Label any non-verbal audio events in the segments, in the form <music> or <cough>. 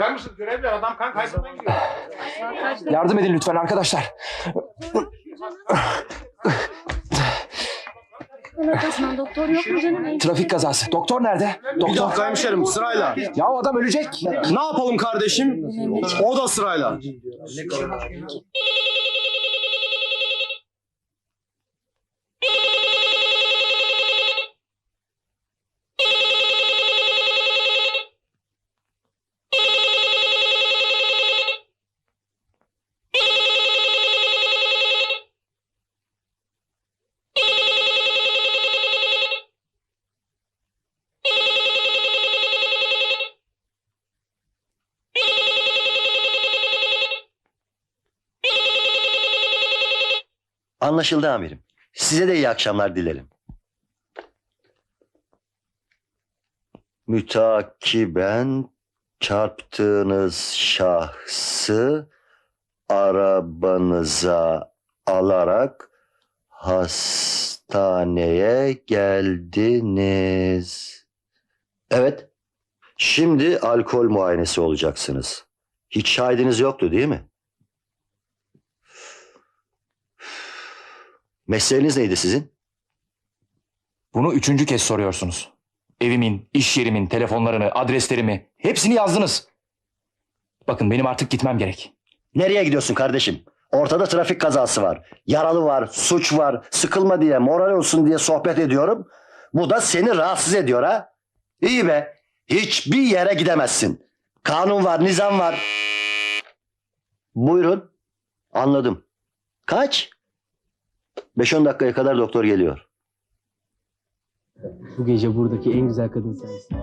Bakar mısın görevler adam kan kaybından gidiyor. Yardım edin lütfen arkadaşlar. Doktor yok mu canım? Trafik kazası. Doktor nerede? Bir Doktor. dakika hemşerim sırayla. Ya o adam ölecek. Ne yapalım kardeşim? O da sırayla. Anlaşıldı amirim. Size de iyi akşamlar dilerim. Mütakiben çarptığınız şahsı arabanıza alarak hastaneye geldiniz. Evet. Şimdi alkol muayenesi olacaksınız. Hiç şahidiniz yoktu değil mi? Mesleğiniz neydi sizin? Bunu üçüncü kez soruyorsunuz. Evimin, iş yerimin, telefonlarını, adreslerimi hepsini yazdınız. Bakın benim artık gitmem gerek. Nereye gidiyorsun kardeşim? Ortada trafik kazası var. Yaralı var, suç var. Sıkılma diye, moral olsun diye sohbet ediyorum. Bu da seni rahatsız ediyor ha? İyi be. Hiçbir yere gidemezsin. Kanun var, nizam var. Buyurun. Anladım. Kaç? 5-10 dakikaya kadar doktor geliyor. Bu gece buradaki en güzel kadın sensin.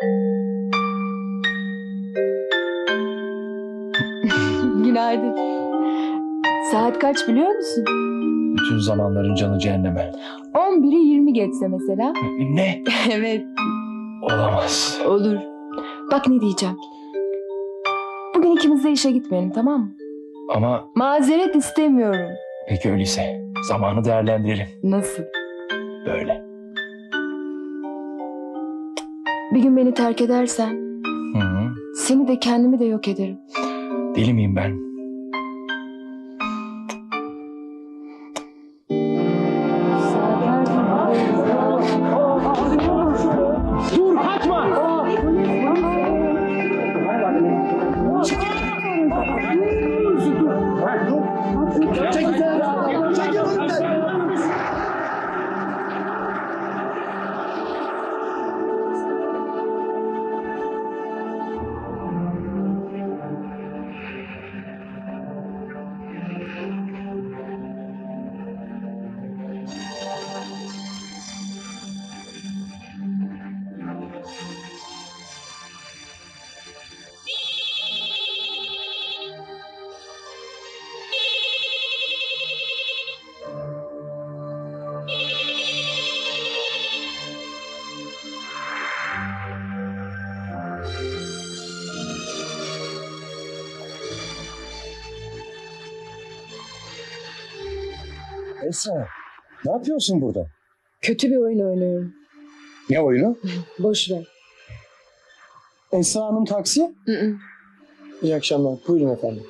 <laughs> Günaydın. Saat kaç biliyor musun? Bütün zamanların canı cehenneme. 11'i 20 geçse mesela. <laughs> Ne? <laughs> evet Olamaz. olur. Bak ne diyeceğim. Bugün ikimiz de işe gitmeyelim tamam mı? Ama Mazeret istemiyorum. peki öyleyse zamanı değerlendirelim. Nasıl? Böyle. Bir gün beni terk edersen Hı -hı. seni de kendimi de yok ederim. Deli miyim ben? Dur kaçma. Esra, ne yapıyorsun burada? Kötü bir oyun oynuyorum. Ne oyunu? <laughs> Boş ver. Esra Hanım taksi. Hı hı. İyi akşamlar. Buyurun efendim.